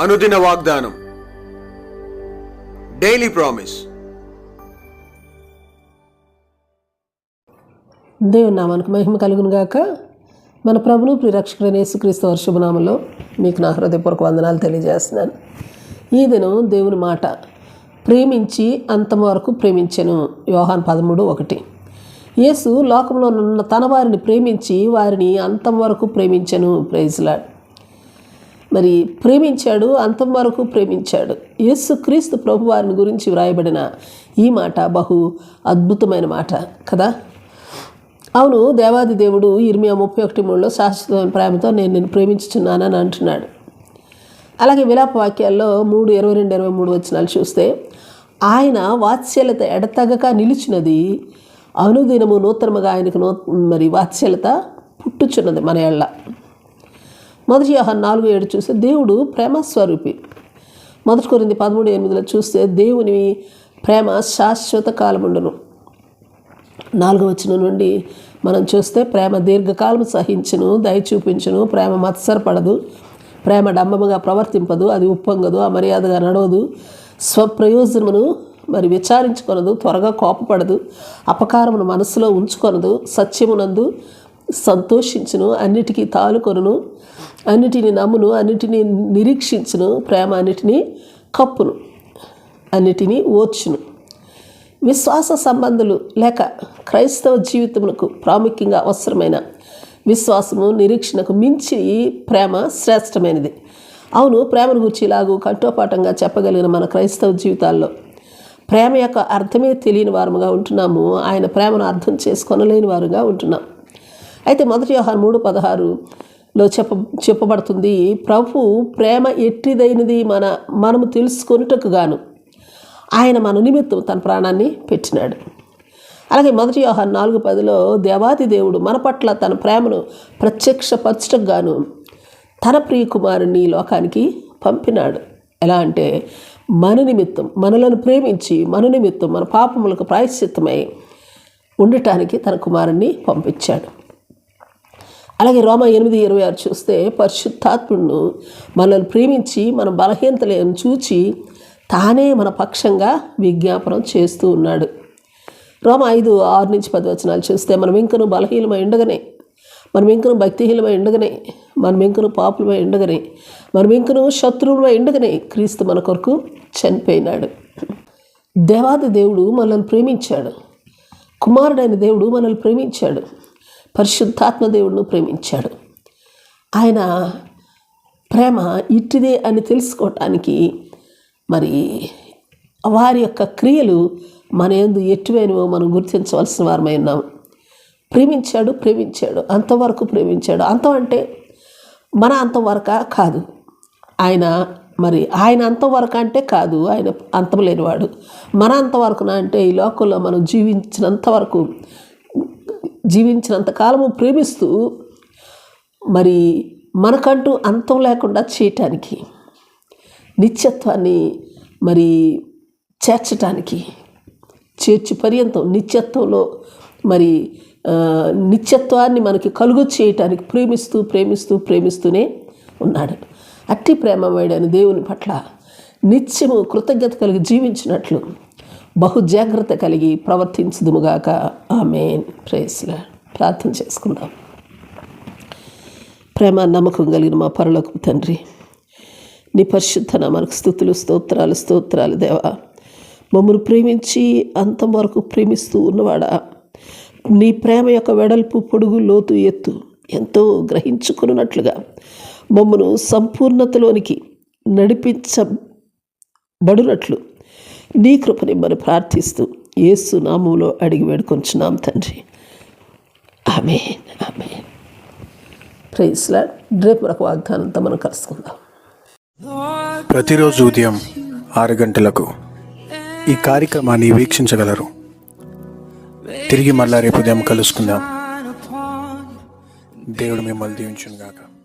అనుదిన వాగ్దానం. Daily promise దేవుని నామానికి మహిమ కలుగును గాక. మన ప్రభును ప్రిరక్షకుడైన యేసుక్రీస్తు వర్షభనామంలో మీకు నా హృదయపూర్వక వందనాలు తెలియజేస్తున్నాను. ఈ దినం దేవుని మాట ప్రేమించి అంతం వరకు ప్రేమించెను యోహాన్ పదమూడు ఒకటి. యేసు లోకంలో ఉన్న తన వారిని ప్రేమించి వారిని అంతం వరకు ప్రేమించను ప్రైజ్లాడ్ మరి ప్రేమించాడు అంతం వరకు ప్రేమించాడు. యేసుక్రీస్తు ప్రభు వారిని గురించి వ్రాయబడిన ఈ మాట బహు అద్భుతమైన మాట కదా? అవును దేవాది దేవుడు ఇర్మియా ముప్పై ఒకటి మూడులో శాశ్వతమైన ప్రేమతో నేను నిన్ను ప్రేమించుచున్నానని అంటున్నాడు. అలాగే విలాప వాక్యాల్లో మూడు ఇరవై రెండు ఇరవై మూడు వచ్చినాలు చూస్తే ఆయన వాత్సల్యత ఎడతగక నిలిచినది అనుదినము నూతనముగా ఆయనకు నూ మరి వాత్సల్యత పుట్టుచున్నది మన ఎళ్ళ మొదటి యోహన్ నాలుగు ఏడు చూస్తే దేవుడు ప్రేమ స్వరూపి. మొదటి కొరింది పదమూడు ఎనిమిదిలో చూస్తే దేవుని ప్రేమ శాశ్వత కాలముండును. నాలుగు వచ్చిన నుండి మనం చూస్తే ప్రేమ దీర్ఘకాలం సహించును దయ చూపించును ప్రేమ మత్సరపడదు ప్రేమ డంబముగా ప్రవర్తింపదు అది ఉప్పొంగదు అమర్యాదగా నడవదు స్వప్రయోజనమును మరి విచారించుకొనదు త్వరగా కోపపడదు అపకారమును మనసులో ఉంచుకొనదు సత్యమునందు సంతోషించును అన్నిటికీ తాలుకొను అన్నిటిని నమ్మును అన్నిటినీ నిరీక్షించును ప్రేమ అన్నిటినీ కప్పును అన్నిటినీ ఓర్చును. విశ్వాస సంబంధులు లేక క్రైస్తవ జీవితములకు ప్రాముఖ్యంగా అవసరమైన విశ్వాసము నిరీక్షణకు మించి ప్రేమ శ్రేష్టమైనది. అవును ప్రేమను గురించి ఇలాగూ కంఠోపాఠంగా చెప్పగలిగిన మన క్రైస్తవ జీవితాల్లో ప్రేమ యొక్క అర్థమే తెలియని వారముగా ఉంటున్నాము. ఆయన ప్రేమను అర్థం చేసుకొనలేని వారుగా ఉంటున్నాం. అయితే మొదటి వ్యవహారం మూడు పదహారులో చెప్ప చెప్పబడుతుంది ప్రభు ప్రేమ ఎట్టిదైనది మన మనము తెలుసుకొనుటకు గాను ఆయన మన నిమిత్తం తన ప్రాణాన్ని పెట్టినాడు. అలాగే మొదటి వ్యవహారం నాలుగు పదిలో దేవాది దేవుడు మన పట్ల తన ప్రేమను ప్రత్యక్షపరచటకు గాను తన ప్రియకుమారుని ఈ లోకానికి పంపినాడు. ఎలా అంటే మన నిమిత్తం మనలను ప్రేమించి మన నిమిత్తం మన పాపములకు ప్రాయశ్చిత్తమై ఉండటానికి తన కుమారుణ్ణి పంపించాడు. అలాగే రోమ ఎనిమిది ఇరవై ఆరు చూస్తే పరిశుద్ధాత్ముడు మనల్ని ప్రేమించి మన బలహీనతలను చూచి తానే మన పక్షంగా విజ్ఞాపనం చేస్తూ ఉన్నాడు. రోమ ఐదు ఆరు నుంచి పది వచనాలు చూస్తే మనం ఇంకను బలహీనమై ఉండగానే మనం ఇంకను భక్తిహీనమై ఉండగానే మనం ఇంకను పాపులమై ఉండగానే మనం ఇంకను శత్రువులమై ఉండగానే క్రీస్తు మన కొరకు చనిపోయినాడు. దేవాది దేవుడు మనల్ని ప్రేమించాడు. కుమారుడైన దేవుడు మనల్ని ప్రేమించాడు. పరిశుద్ధాత్మదేవుడును ప్రేమించాడు. ఆయన ప్రేమ ఇట్టిదే అని తెలుసుకోవటానికి మరి వారి యొక్క క్రియలు మన ఎందు ఎటువైనవో మనం గుర్తించవలసిన వారమై ఉన్నాం. ప్రేమించాడు ప్రేమించాడు అంతవరకు ప్రేమించాడు. అంతం అంటే మన అంతవరక కాదు. ఆయన మరి ఆయన అంతవరకు అంటే కాదు. ఆయన అంతం లేనివాడు. మన అంతవరకున అంటే ఈ లోకంలో మనం జీవించినంత వరకు జీవించినంత కాలము ప్రేమిస్తూ మరి మనకంటూ అంతం లేకుండా చేయటానికి నిత్యత్వాన్ని మరి చేర్చటానికి చేర్చి పర్యంతం నిత్యత్వంలో మరి నిత్యత్వాన్ని మనకి కలుగు చేయటానికి ప్రేమిస్తూ ప్రేమిస్తూ ప్రేమిస్తూనే ఉన్నాడు. అట్టి ప్రేమ వేడని దేవుని పట్ల నిత్యము కృతజ్ఞత కలిగి జీవించినట్లు బహు జాగ్రత్త కలిగి ప్రవర్తించుదుముగాక ఆమె ప్రేస్లా ప్రార్థన చేసుకుందాం. ప్రేమ నమ్మకం కలిగిన మా పరలోకపు తండ్రి నీ పరిశుద్ధ నామానికి స్థుతులు స్తోత్రాలు స్తోత్రాలు దేవా. మమ్మల్ని ప్రేమించి అంతం వరకు ప్రేమిస్తూ ఉన్నవాడా. నీ ప్రేమ యొక్క వెడల్పు పొడుగు లోతు ఎత్తు ఎంతో గ్రహించుకున్నట్లుగా మమ్మను సంపూర్ణతలోనికి నడిపించబడినట్లు నీ కృపనిమ్మని ప్రార్థిస్తూ ఏసు నామంలో అడిగి వేడుకొంచున్నాం తండ్రి. ఆమె ఆమె ప్రైస్లా రేపు ఒక వాగ్దానంతో మనం కలుసుకుందాం. ప్రతిరోజు ఉదయం ఆరు గంటలకు ఈ కార్యక్రమాన్ని వీక్షించగలరు. తిరిగి మళ్ళా రేపు ఉదయం కలుసుకుందాం. దేవుడు మిమ్మల్ని దీవించుగాక గాక